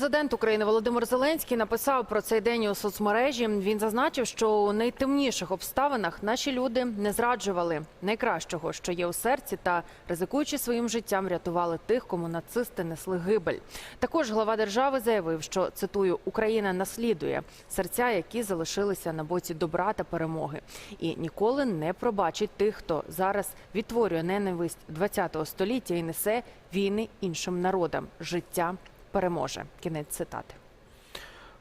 Президент України Володимир Зеленський написав про цей день у соцмережі. Він зазначив, що у найтемніших обставинах наші люди не зраджували найкращого, що є у серці, та ризикуючи своїм життям, рятували тих, кому нацисти несли гибель. Також глава держави заявив, що цитую Україна наслідує серця, які залишилися на боці добра та перемоги, і ніколи не пробачить тих, хто зараз відтворює ненависть ХХ століття і несе війни іншим народам. Життя переможе. Кінець цитати.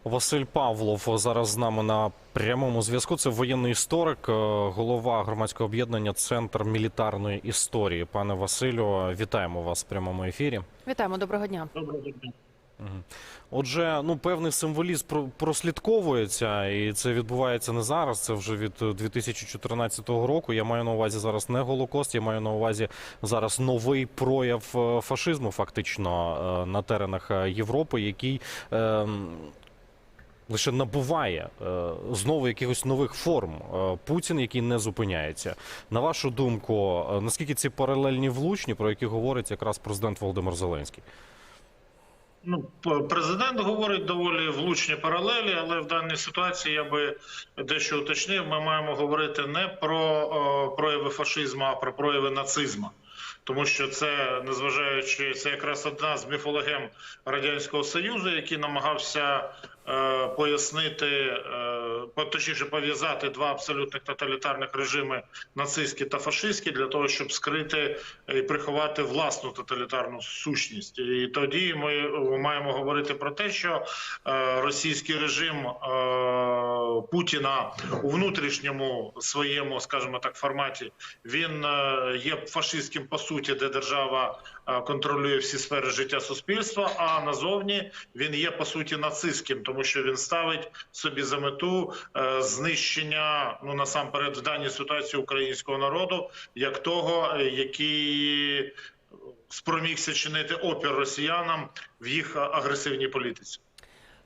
Василь Павлов зараз з нами на прямому зв'язку. Це воєнний історик, е, голова громадського об'єднання Центр мілітарної історії. Пане Василю, вітаємо вас в прямому ефірі. Вітаємо, доброго дня. Доброго дня. Отже, ну певний символізм прослідковується, і це відбувається не зараз. Це вже від е, 2014 року. Я маю на увазі зараз не голокост, я маю на увазі зараз новий прояв е, фашизму, фактично е, на теренах е, Європи, який. е, Лише набуває е, знову якихось нових форм Е, Путін, який не зупиняється. На вашу думку, е, наскільки ці паралельні влучні, про які говорить якраз президент Володимир Зеленський? Ну, президент говорить доволі влучні паралелі, але в даній ситуації я би дещо уточнив. Ми маємо говорити не про о, прояви фашизму, а про прояви нацизму. Тому що це, незважаючи, це якраз одна з міфологем радянського союзу, який намагався пояснити, е, точніше пов'язати два абсолютних тоталітарних режими нацистський та фашистський, для того, щоб скрити і приховати власну тоталітарну сущність. І тоді ми е, маємо говорити про те, що е, російський режим е, Путіна у внутрішньому своєму, скажімо так, форматі він е, є фашистським по суті, де держава е, контролює всі сфери життя суспільства. А назовні він є по суті нацистським, тому що він ставить собі за мету е, знищення ну насамперед в даній ситуації українського народу, як того, е, який спромігся чинити опір росіянам в їх агресивній політиці.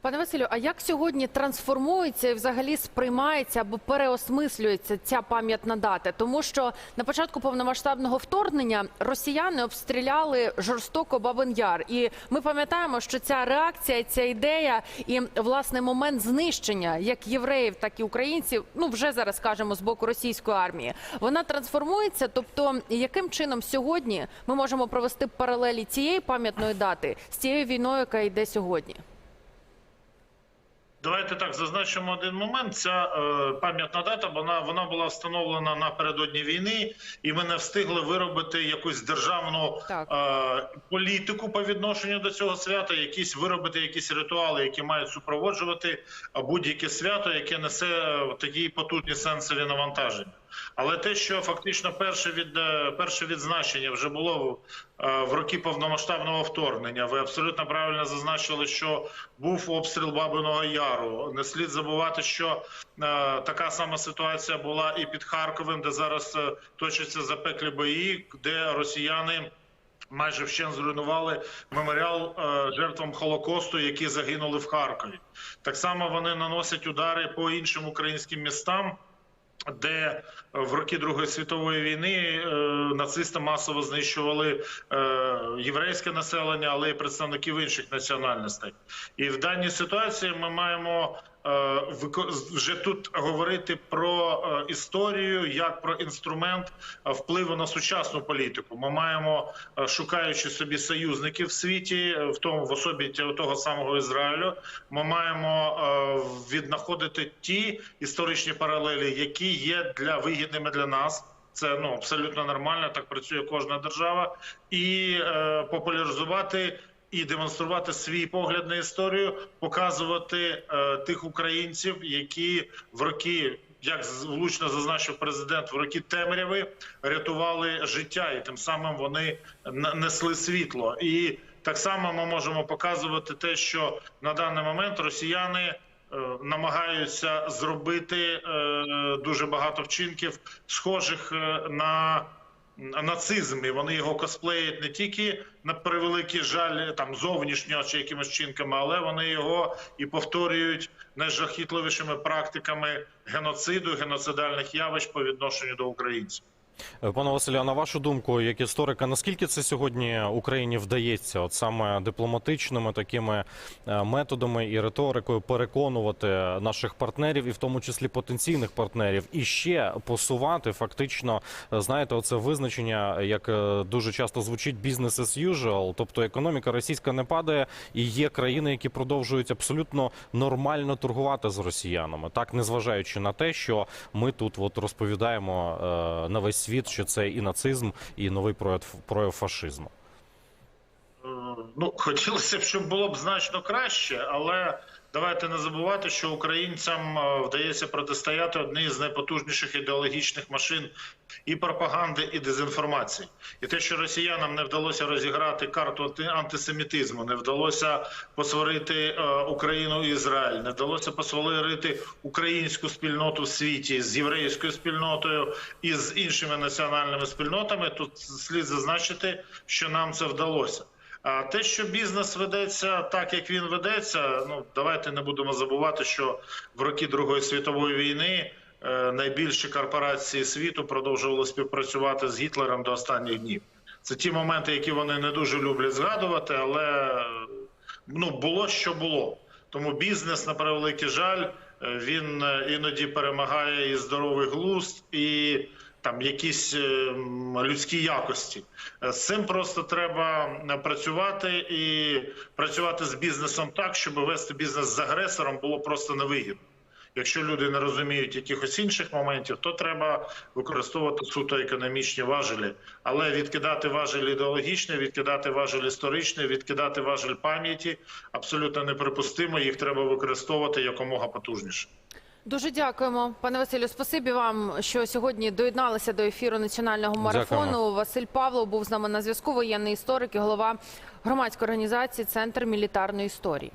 Пане Василю, а як сьогодні трансформується і взагалі сприймається або переосмислюється ця пам'ятна дата? Тому що на початку повномасштабного вторгнення росіяни обстріляли жорстоко Бабин Яр, і ми пам'ятаємо, що ця реакція, ця ідея і власне момент знищення як євреїв, так і українців, ну вже зараз кажемо з боку російської армії, вона трансформується. Тобто, яким чином сьогодні ми можемо провести паралелі цієї пам'ятної дати з цією війною, яка йде сьогодні? Давайте так зазначимо один момент. Ця е, пам'ятна дата вона вона була встановлена напередодні війни, і ми не встигли виробити якусь державну е, політику по відношенню до цього свята, якісь виробити якісь ритуали, які мають супроводжувати будь-яке свято, яке несе е, такі потужні сенсові навантаження. Але те, що фактично перше від е, перше відзначення вже було е, в роки повномасштабного вторгнення, ви абсолютно правильно зазначили, що був обстріл Бабиного Яру. Не слід забувати, що е, така сама ситуація була і під Харковим, де зараз точаться запеклі бої, де росіяни. Майже вщент зруйнували меморіал е, жертвам Холокосту, які загинули в Харкові. Так само вони наносять удари по іншим українським містам, де в роки Другої світової війни е, нацисти масово знищували е, єврейське населення, але й представників інших національностей. І в даній ситуації ми маємо вже тут говорити про е, історію як про інструмент е, впливу на сучасну політику. Ми маємо, е, шукаючи собі союзників в світі, е, в тому в особі того самого Ізраїлю, ми маємо е, віднаходити ті історичні паралелі, які є для вигідними для нас. Це ну абсолютно нормально. Так працює кожна держава, і е, популяризувати і демонструвати свій погляд на історію, показувати е, тих українців, які в роки. Як влучно зазначив президент, в роки темряви рятували життя, і тим самим вони несли світло. І так само ми можемо показувати те, що на даний момент росіяни е, намагаються зробити е, дуже багато вчинків, схожих е, на нацизм. І вони його косплеять не тільки на превеликий жаль там зовнішньо чи якимось чинками, але вони його і повторюють найжахітливішими практиками геноциду, геноцидальних явищ по відношенню до українців. Е, Пане Василю, а на вашу думку, як історика, наскільки це сьогодні Україні вдається, от саме дипломатичними такими е, методами і риторикою переконувати наших партнерів, і в тому числі потенційних партнерів, і ще посувати фактично, е, знаєте, оце визначення, як дуже часто звучить бізнес as usual, тобто економіка російська не падає, і є країни, які продовжують абсолютно нормально торгувати з росіянами, так незважаючи на те, що ми тут от розповідаємо на весь світ, що це і нацизм, і новий прояв, прояв фашизму. Е, Ну, хотілося б, щоб було б значно краще, але давайте не забувати, що українцям е, вдається протистояти одній з найпотужніших ідеологічних машин і пропаганди, і дезінформації. І те, що росіянам не вдалося розіграти карту анти- антисемітизму, не вдалося посварити е, Україну і Ізраїль, не вдалося посварити українську спільноту в світі з єврейською спільнотою і з іншими національними спільнотами. Тут слід зазначити, що нам це вдалося. А те, що бізнес ведеться так, як він ведеться, ну давайте не будемо забувати, що в роки Другої світової війни е, найбільші корпорації світу продовжували співпрацювати з Гітлером до останніх днів. Це ті моменти, які вони не дуже люблять згадувати, але е, ну було що було. Тому бізнес, на превеликий жаль, е, він іноді перемагає і здоровий глузд, і там якісь е, людські якості. Е, З цим просто треба е, працювати і працювати з бізнесом так, щоб вести бізнес з агресором було просто невигідно. Якщо люди не розуміють якихось інших моментів, то треба використовувати суто економічні важелі, але відкидати важель ідеологічний, відкидати важель історичний, відкидати важель пам'яті абсолютно неприпустимо. Їх треба використовувати якомога потужніше. Дуже дякуємо, пане Василю. Спасибі вам, що сьогодні доєдналися до ефіру національного марафону. Дякуємо. Василь Павлов був з нами на зв'язку. Воєнний історик і голова громадської організації Центр мілітарної історії.